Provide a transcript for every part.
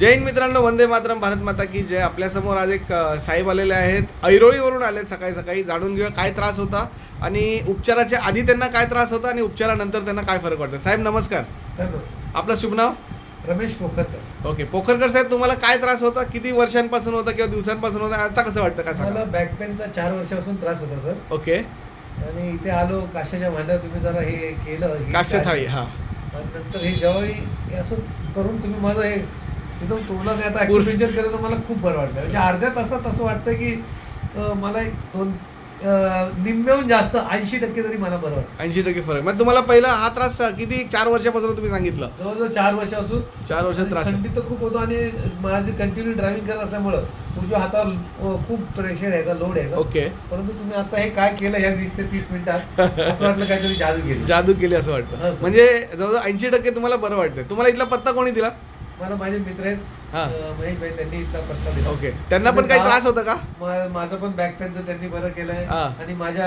जय हिंद मित्रांनो वंदे मातरम भारत माता की जय. आपल्यासमोर आज एक साहेब आलेले आहेत. ऐरोळीवरून आलेत सकाळी सकाळी. जाणून घेऊया काय त्रास होता आणि उपचाराच्या आधी त्यांना काय त्रास होता आणि उपचारानंतर त्यांना काय फरक वाटतं साहेब नमस्कार. आपलं शुभ नाव? रमेश पोखरकर. ओके. पोखरकर साहेब तुम्हाला काय त्रास होता? किती वर्षांपासून होता किंवा दिवसांपासून होता? आता कसं वाटतं? काय मला बॅक पेनचा चार वर्षापासून त्रास होता सर ओके. आणि इथे आलो काशाच्या भांड्यात तुम्ही जरा हे केलं काय- थाळी हा. नंतर हे ज्यावेळी हे असं करून तुम्ही माझं हे एकदम तोंडाने आता पूर्ण- ऍक्युपेंचर केलं तर मला खूप बरं वाटतं म्हणजे अर्ध्या तासात असं वाटतं की अं, मला एक दोन अं, निम्म्याहून जास्त ऐंशी टक्के तरी मला बरं वाटतं. ऐंशी टक्के फरक. मग तुम्हाला पहिला हा त्रास किती? चार वर्षापासून तुम्ही सांगितलं. जवळजवळ चार वर्षापासून. चार वर्षात त्रास. आहे. थंडी तर खूप होतो आणि माझे कंटिन्यू ड्रायव्हिंग करत असल्यामुळं उजव्या हातावर अं, खूप प्रेशर यायचा लोड यायचा. ओके. परंतु तुम्ही आता हे काय केलं या वीस ते तीस मिनिटात? असं वाटलं काहीतरी जादू केली. जादू केली असं हा, वाटतं. सर. म्हणजे जवळजवळ ऐंशी टक्के तुम्हाला बरं वाटतं तुम्हाला इथला पत्ता कोणी दिला? मला माझे मित्र आहेत. हा. महेश भाई त्यांनी इथला पत्ता दिला. ओके. त्यांना पण काही त्रास होता का? मा- माझं पण बॅक पेनचं त्यांनी बरं केलंय. हा. आणि माझ्या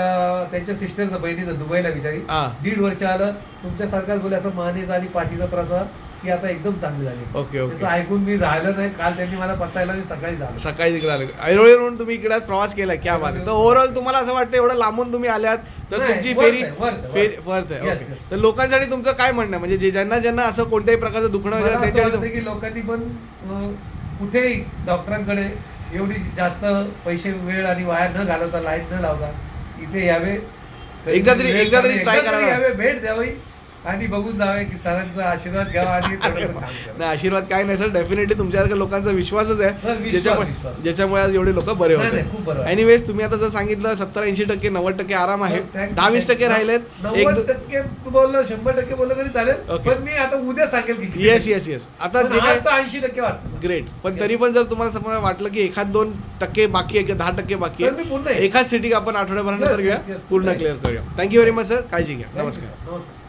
त्यांच्या सिस्टरचं बहिणीचं दुबईला विचारी. हा. दीड वर्ष आलं. तुमच्यासारखाच बोले असं मानेचा आणि पाठीचा त्रास होता की आता एकदम चांगली झाली ओके, ओके. त्याचं ऐकून मी राहिलं नाही काल त्यांनी मला पत्ता आणि सकाळी झालं सकाळी तिकडे आले ऐरोळी म्हणून तुम्ही इकडे आज प्रवास केला क्या बात आहे. तर ओव्हरऑल तुम्हाला असं वाटतं एवढं लांबून तुम्ही आल्यात तर नाही, तुमची worth फेरी आहे, worth आहे, फेरी worth वर्थ आहे Yes, ओके. yes. तर लोकांसाठी तुमचं काय म्हणणं आहे? म्हणजे जे ज्यांना ज्यांना असं कोणत्याही प्रकारचं दुखणं मला वगैरे त्याच्यावर की लोकांनी पण अं, कुठेही डॉक्टरांकडे एवढी जास्त पैसे वेळ आणि वाया न घालवता लाइट न लावता इथे यावे एकदा तरी- एकदा तरी try तरी करावं. यावे भेट द्यावी आणि बघून जावे की सरांचा आशीर्वाद घ्यावा आणि थोडंसं काम करावं. नाही आशीर्वाद काय नाही सर. डेफिनेटली तुमच्यासारखं लोकांचा विश्वासच आहे. विश्वास, ज्याच्यामुळे विश्वास. ज्याच्यामुळे आज एवढे लोक बरे नाही, होते. नाही, खूप बरं वाटलं. एनिवेज तुम्ही आता जर सांगितलं सत्तर ऐंशी टक्के नव्वद टक्के आराम आहे. thank- दहा वीस टक्के राहिलेत. नव्वद एक टक्के तू बोललं शंभर टक्के बोललं तरी चालेल. Okay. पण मी आता उद्या सांगेल की किती येस. येस येस आता पण जे काय आज तर ऐंशी टक्के वाटतं. ग्रेट पण. तरी पण जर तुम्हाला समजा वाटलं की एखाद दोन टक्के बाकी आहे किंवा दहा टक्के बाकी तर मी पुन्हा आहे. येईन. एखाद सिटी आपण आठवड्याभरानंतर Yes, घेऊया. yes, yes, पूर्ण क्लिअर करूया. Thank you very much sir काळजी घ्या. नमस्कार. नमस्कार.